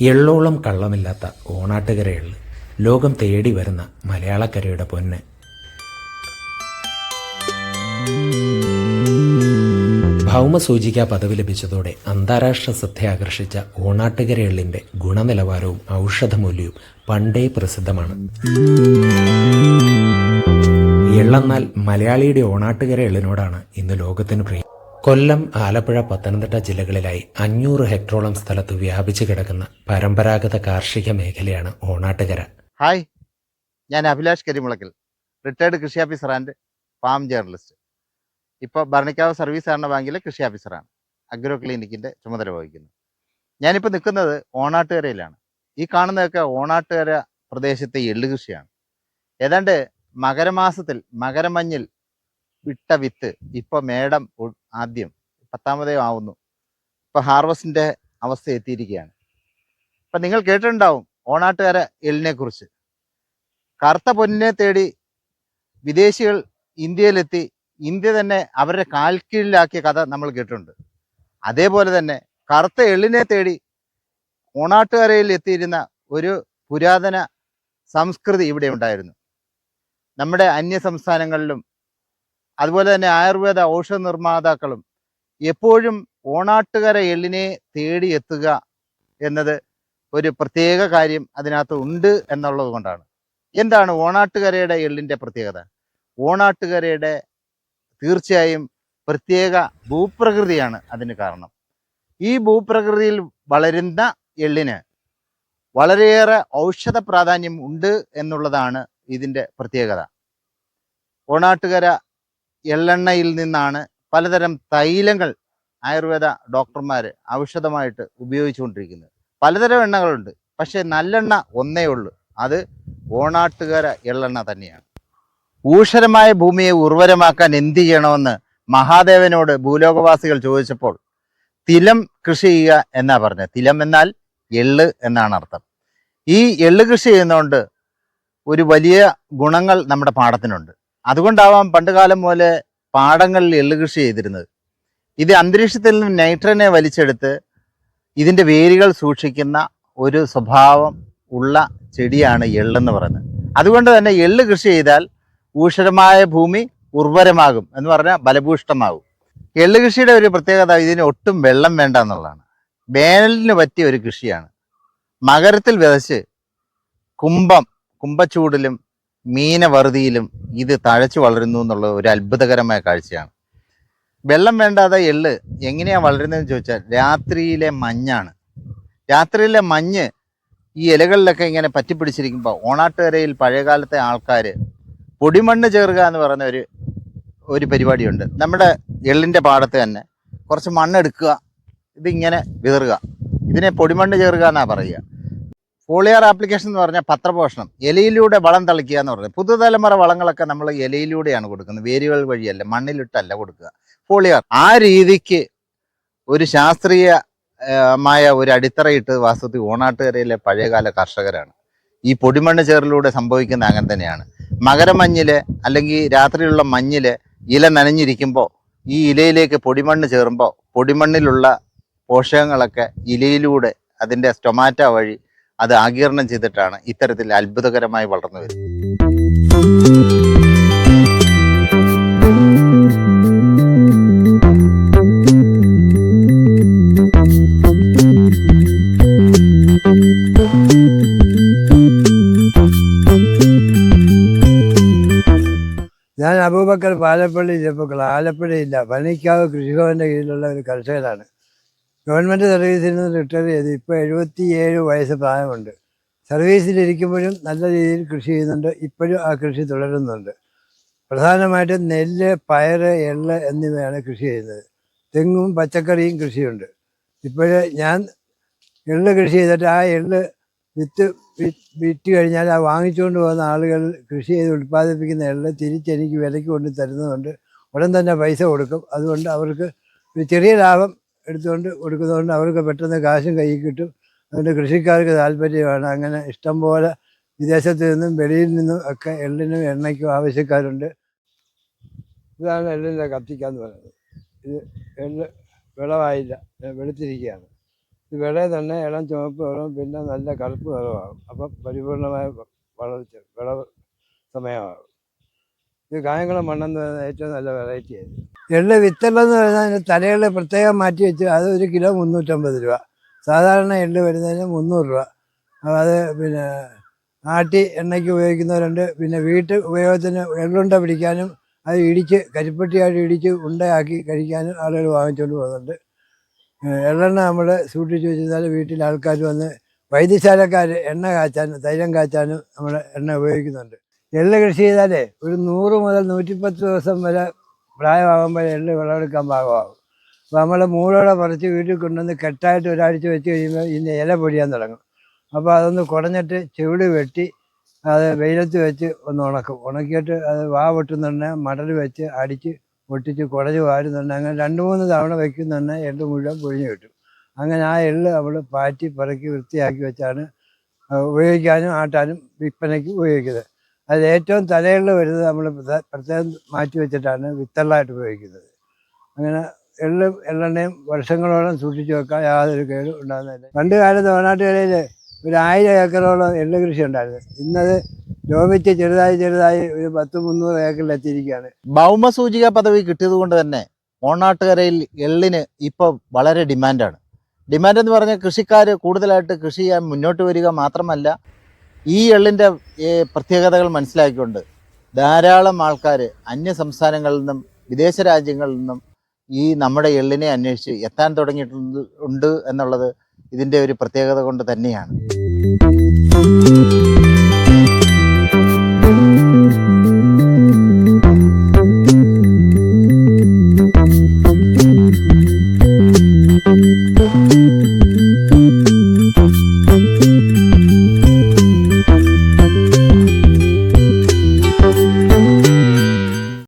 എള്ളോളം കള്ളമില്ലാത്ത ഓണാട്ടുകര ലോകം തേടി വരുന്ന മലയാളക്കരയുടെ പൊന്ന്. ഭൗമസൂചിക പദവി ലഭിച്ചതോടെ അന്താരാഷ്ട്ര ശ്രദ്ധ ആകർഷിച്ച ഓണാട്ടുകര ഗുണനിലവാരവും ഔഷധമൂല്യവും പണ്ടേ പ്രസിദ്ധമാണ്. എള്ളെന്നാൽ മലയാളിയുടെ ഓണാട്ടുകര എള്ളിനോടാണ് ഇന്ന് ലോകത്തിന് പ്രിയം. കൊല്ലം ആലപ്പുഴ പത്തനംതിട്ട ജില്ലകളിലായി അഞ്ഞൂറ് ഹെക്ടറോളം സ്ഥലത്ത് വ്യാപിച്ചു കിടക്കുന്ന പരമ്പരാഗത കാർഷിക മേഖലയാണ് ഓണാട്ടുകര. ഹായ് ഞാൻ അഭിലാഷ് കരിമുളക്കൽ റിട്ടയർഡ് കൃഷി ഓഫീസർ ആൻഡ് ഫാം ജേർണലിസ്റ്റ് ഇപ്പോൾ ഭരണിക്കാവ് സർവീസ് സഹകരണ ബാങ്കിലെ കൃഷി ഓഫീസറാണ് അഗ്രോ ക്ലിനിക്കിന്റെ ചുമതല വഹിക്കുന്നു. ഞാനിപ്പോൾ നിൽക്കുന്നത് ഓണാട്ടുകരയിലാണ്. ഈ കാണുന്നതൊക്കെ ഓണാട്ടുകര പ്രദേശത്തെ എള്ളു കൃഷിയാണ് ഏതാണ്ട് മകരമാസത്തിൽ മകരമഞ്ഞിൽ വിട്ട വിത്ത് ഇപ്പോൾ മേടം ആദ്യം പത്താമതേ ആവുന്നു. ഇപ്പോൾ ഹാർവസ്റ്റിന്റെ അവസ്ഥ എത്തിയിരിക്കുകയാണ് അപ്പം നിങ്ങൾ കേട്ടിട്ടുണ്ടാവും ഓണാട്ടുകാര എല്ലിനെ കുറിച്ച്. കറുത്ത പൊന്നിനെ തേടി വിദേശികൾ ഇന്ത്യയിലെത്തി ഇന്ത്യ തന്നെ അവരുടെ കാൽക്കീഴിലാക്കിയ കഥ നമ്മൾ കേട്ടിട്ടുണ്ട്. അതേപോലെ തന്നെ കറുത്ത എള്ളിനെ തേടി ഓണാട്ടുകരയിൽ എത്തിയിരുന്ന ഒരു പുരാതന സംസ്കൃതി ഇവിടെ ഉണ്ടായിരുന്നു. നമ്മുടെ അന്യ സംസ്ഥാനങ്ങളിലും അതുപോലെ തന്നെ ആയുർവേദ ഔഷധ നിർമ്മാതാക്കളും എപ്പോഴും ഓണാട്ടുകര എള്ളിനെ തേടി എത്തുക എന്നത് ഒരു പ്രത്യേക കാര്യം അതിനകത്ത് ഉണ്ട് എന്നുള്ളത് കൊണ്ടാണ്. എന്താണ് ഓണാട്ടുകരയുടെ എള്ളിന്റെ പ്രത്യേകത? ഓണാട്ടുകരയുടെ തീർച്ചയായും പ്രത്യേക ഭൂപ്രകൃതിയാണ് അതിന് കാരണം. ഈ ഭൂപ്രകൃതിയിൽ വളരുന്ന എള്ളിന് വളരെയേറെ ഔഷധ പ്രാധാന്യം ഉണ്ട് എന്നുള്ളതാണ് ഇതിന്റെ പ്രത്യേകത. ഓണാട്ടുകര എള്ളെണ്ണയിൽ നിന്നാണ് പലതരം തൈലങ്ങൾ ആയുർവേദ ഡോക്ടർമാർ ഔഷധമായിട്ട് ഉപയോഗിച്ചുകൊണ്ടിരിക്കുന്നത്. പലതരം എണ്ണകളുണ്ട്. പക്ഷേ നല്ലെണ്ണ ഒന്നേ ഉള്ളൂ. അത് ഓണാട്ടുകര എള്ളെണ്ണ തന്നെയാണ്. ഊഷരമായ ഭൂമിയെ ഉർവരമാക്കാൻ എന്ത് ചെയ്യണമെന്ന് മഹാദേവനോട് ഭൂലോകവാസികൾ ചോദിച്ചപ്പോൾ തിലം കൃഷി ചെയ്യുക എന്നാ പറഞ്ഞത്. തിലം എന്നാൽ എള്ള് എന്നാണ് അർത്ഥം. ഈ എള്ള് കൃഷി ചെയ്യുന്നതുകൊണ്ട് ഒരു വലിയ ഗുണങ്ങൾ നമ്മുടെ പാടത്തിനുണ്ട് അതുകൊണ്ടാവാം പണ്ടുകാലം പോലെ പാടങ്ങളിൽ എള്ള് കൃഷി ചെയ്തിരുന്നത്. ഇത് അന്തരീക്ഷത്തിൽ നിന്ന് നൈട്രനെ വലിച്ചെടുത്ത് ഇതിന്റെ വേരുകൾ സൂക്ഷിക്കുന്ന ഒരു സ്വഭാവം ഉള്ള ചെടിയാണ് എള്ളെന്ന് പറയുന്നത്. അതുകൊണ്ട് തന്നെ എള്ള് കൃഷി ചെയ്താൽ ഊഷരമായ ഭൂമി ഉർവരമാകും എന്ന് പറഞ്ഞാൽ ബലഭൂഷ്ടമാകും എള്ള് കൃഷിയുടെ ഒരു പ്രത്യേകത ഇതിന് ഒട്ടും വെള്ളം വേണ്ട എന്നുള്ളതാണ്. വേനലിന് പറ്റിയ ഒരു കൃഷിയാണ്. മകരത്തിൽ വിതച്ച് കുംഭം കുംഭച്ചൂടിലും മീനവറുതിയിലും ഇത് തഴച്ചു വളരുന്നു എന്നുള്ള ഒരു അത്ഭുതകരമായ കാഴ്ചയാണ്. വെള്ളം വേണ്ടാതെ എള്ള് എങ്ങനെയാണ് വളരുന്നതെന്ന് ചോദിച്ചാൽ രാത്രിയിലെ മഞ്ഞാണ്. രാത്രിയിലെ മഞ്ഞ് ഈ ഇലകളിലൊക്കെ ഇങ്ങനെ പറ്റിപ്പിടിച്ചിരിക്കുമ്പോൾ ഓണാട്ടുകരയിൽ പഴയകാലത്തെ ആൾക്കാർ പൊടിമണ്ണ് ചേർക്കുക എന്ന് പറയുന്ന ഒരു ഒരു പരിപാടിയുണ്ട്. നമ്മുടെ എള്ളിന്റെ പാടത്ത് തന്നെ കുറച്ച് മണ്ണെടുക്കുക ഇതിങ്ങനെ വിതറുക. ഇതിനെ പൊടിമണ്ണ് ചേർക്കുക എന്നാണ് പറയുക. ഫോളിയർ ആപ്ലിക്കേഷൻ എന്ന് പറഞ്ഞാൽ പത്രപോഷണം. ഇലയിലൂടെ വളം തളിക്കുക എന്ന് പറയുന്നത് പുതുതലമുറ വളങ്ങളൊക്കെ നമ്മൾ ഇലയിലൂടെയാണ് കൊടുക്കുന്നത്. വേരുകൾ വഴിയല്ല മണ്ണിലിട്ടല്ല കൊടുക്കുക. ഫോളിയർ. ആ രീതിക്ക് ഒരു ശാസ്ത്രീയമായ ഒരു അടിത്തറയിട്ട് വാസ്തവത്തിൽ ഓണാട്ടുകരയിലെ പഴയകാല കർഷകരാണ്. ഈ പൊടിമണ്ണ് ചേറിലൂടെ സംഭവിക്കുന്ന അങ്ങനെ തന്നെയാണ്. മകരമഞ്ഞിൽ അല്ലെങ്കിൽ രാത്രിയുള്ള മഞ്ഞിൽ ഇല നനഞ്ഞിരിക്കുമ്പോൾ ഈ ഇലയിലേക്ക് പൊടിമണ്ണ് ചേറുമ്പോൾ പൊടിമണ്ണിലുള്ള പോഷകങ്ങളൊക്കെ ഇലയിലൂടെ അതിന്റെ സ്റ്റൊമാറ്റ വഴി അത് ആകീർണം ചെയ്തിട്ടാണ് ഇത്തരത്തിൽ അത്ഭുതകരമായി വളർന്നു വരുന്നത്. ഞാൻ അബൂബക്കർ പാലപ്പള്ളി ചെപ്പുക്കൾ ആലപ്പുഴയില്ല. പണിക്കാവ് കൃഷിഭവന്റെ കീഴിലുള്ള ഒരു കർഷകനാണ്. ഗവൺമെന്റ് സർവീസിൽ നിന്ന് റിട്ടയർ ചെയ്ത് ഇപ്പോൾ എഴുപത്തിയേഴ് വയസ്സ് പ്രായമുണ്ട്. സർവീസിലിരിക്കുമ്പോഴും നല്ല രീതിയിൽ കൃഷി ചെയ്യുന്നുണ്ട്. ഇപ്പോഴും ആ കൃഷി തുടരുന്നുണ്ട്. പ്രധാനമായിട്ടും നെല്ല് പയറ് എള്ള് എന്നിവയാണ് കൃഷി ചെയ്യുന്നത്. തെങ്ങും പച്ചക്കറിയും കൃഷിയുണ്ട്. ഇപ്പോൾ ഞാൻ എള്ള് കൃഷി ചെയ്തിട്ട് ആ എള്ള് വിത്ത് വിറ്റ് കഴിഞ്ഞാൽ ആ വാങ്ങിച്ചുകൊണ്ട് പോകുന്ന ആളുകൾ കൃഷി ചെയ്ത് ഉൽപ്പാദിപ്പിക്കുന്ന എള്ള് തിരിച്ചെനിക്ക് വിലയ്ക്ക് കൊണ്ട് തരുന്നതുകൊണ്ട് ഉടൻ തന്നെ പൈസ കൊടുക്കും. അതുകൊണ്ട് അവർക്ക് ഒരു ചെറിയ ലാഭം എടുത്തുകൊണ്ട് കൊടുക്കുന്നതുകൊണ്ട് അവർക്ക് പെട്ടെന്ന് കാശും കയ്യിൽ കിട്ടും. അതുകൊണ്ട് കൃഷിക്കാർക്ക് താല്പര്യമാണ്. അങ്ങനെ ഇഷ്ടം പോലെ വിദേശത്ത് നിന്നും വെളിയിൽ നിന്നും ഒക്കെ എള്ളിനും എണ്ണയ്ക്കും ആവശ്യക്കാരുണ്ട്. ഇതാണ് എള്ളിന്റെ കത്തിക്കാന്ന് പറയുന്നത്. ഇത് എള്ള് വിളവായില്ല. വെളുത്തിരിക്കുകയാണ്. ഇത് വിള തന്നെ ഇളം ചുവപ്പ് വിളവും പിന്നെ നല്ല കറുപ്പ് നിറമാകും അപ്പം പരിപൂർണമായ വളർച്ച വിളവ് സമയമാകും. ഇത് കായംകുളം മണ്ണെന്ന് പറയുന്നത് ഏറ്റവും നല്ല വെറൈറ്റി ആയിരുന്നു. എള്ള് വിത്തല്ലെന്ന് പറയുന്നത് അതിന്റെ തലകളെ പ്രത്യേകം മാറ്റി വെച്ച് അത് ഒരു കിലോ മുന്നൂറ്റമ്പത് രൂപ. സാധാരണ എള്ള് വരുന്നതിന് മുന്നൂറ് രൂപ. അത് പിന്നെ ആട്ടി എണ്ണയ്ക്ക് ഉപയോഗിക്കുന്നവരുണ്ട്. പിന്നെ വീട്ട് ഉപയോഗത്തിന് എള്ളുണ്ട പിടിക്കാനും അത് ഇടിച്ച് കരിപ്പെട്ടിയായിട്ട് ഇടിച്ച് ഉണ്ടയാക്കി കഴിക്കാനും ആളുകൾ വാങ്ങിച്ചുകൊണ്ട് പോകുന്നുണ്ട്. എള്ളെണ്ണ നമ്മൾ സൂക്ഷിച്ച് വെച്ചിരുന്നാൽ വീട്ടിൽ ആൾക്കാർ വന്ന് വൈദ്യശാലക്കാർ എണ്ണ കാച്ചാനും തൈലം കാച്ചാനും നമ്മൾ എണ്ണ ഉപയോഗിക്കുന്നുണ്ട്. എള്ള് കൃഷി ചെയ്താലേ ഒരു നൂറ് മുതൽ നൂറ്റിപ്പത്ത് ദിവസം വരെ പ്രായമാകുമ്പോൾ എള്ള് വിളവെടുക്കാൻ പാകമാകും. അപ്പോൾ നമ്മൾ മൂളോടെ പറിച്ച് വീട്ടിൽ കൊണ്ടുവന്ന് കെട്ടായിട്ട് ഒരാഴ്ച വെച്ച് കഴിയുമ്പോൾ ഇതിന്റെ ഇല പൊടിയാൻ തുടങ്ങും. അപ്പോൾ അതൊന്ന് കുടഞ്ഞിട്ട് ചുവട് വെട്ടി അത് വെയിലത്ത് വെച്ച് ഒന്ന് ഉണക്കും. ഉണക്കിയിട്ട് അത് വാ പൊട്ടുന്നുണ്ടെ മടൽ വെച്ച് അടിച്ച് പൊട്ടിച്ച് കുടഞ്ഞ് വാരുന്നുണ്ട് അങ്ങനെ രണ്ട് മൂന്ന് തവണ വെക്കുന്നുണ്ടെ എള്ള് മുഴുവൻ പൊഴിഞ്ഞ് കിട്ടും. അങ്ങനെ ആ എള്ള് നമ്മൾ പാറ്റി പറക്കി വൃത്തിയാക്കി വെച്ചാണ് ഉപയോഗിക്കാനും ആട്ടാനും വിൽപ്പനയ്ക്ക് ഉപയോഗിക്കുന്നത്. അതിൽ ഏറ്റവും തലയുള്ള വരുന്നത് നമ്മൾ പ്രത്യേകം മാറ്റി വെച്ചിട്ടാണ് വിത്തള്ളായിട്ട് ഉപയോഗിക്കുന്നത്. അങ്ങനെ എള്ള് എള്ളെണ്ണയും വർഷങ്ങളോളം സൂക്ഷിച്ചു വെക്കാൻ യാതൊരു കേടും ഉണ്ടാകുന്നില്ല പണ്ട് കാലത്ത് വയനാട്ടുകരയിൽ ഒരു ആയിരം ഏക്കറോളം എള്ള് കൃഷി ഉണ്ടായിരുന്നു. ഇന്നത് ലോമിച്ച് ചെറുതായി ചെറുതായി ഒരു പത്ത് മുന്നൂറ് ഏക്കറിൽ എത്തിയിരിക്കുകയാണ്. ഭൗമസൂചിക പദവി കിട്ടിയത് കൊണ്ട് തന്നെ ഓണാട്ടുകരയിൽ എള്ളിന് ഇപ്പോൾ വളരെ ഡിമാൻഡാണ്. ഡിമാൻഡ് എന്ന് പറഞ്ഞാൽ കൃഷിക്കാർ കൂടുതലായിട്ട് കൃഷി ചെയ്യാൻ മുന്നോട്ട് വരിക മാത്രമല്ല ഈ എള്ളിന്റെ പ്രത്യേകതകൾ മനസ്സിലാക്കിക്കൊണ്ട് ധാരാളം ആൾക്കാർ അന്യ സംസ്ഥാനങ്ങളിൽ നിന്നും വിദേശ രാജ്യങ്ങളിൽ നിന്നും ഈ നമ്മുടെ എള്ളിനെ അന്വേഷിച്ച് എത്താൻ തുടങ്ങിയിട്ടുണ്ട് എന്നുള്ളത് ഇതിന്റെ ഒരു പ്രത്യേകത കൊണ്ട് തന്നെയാണ്.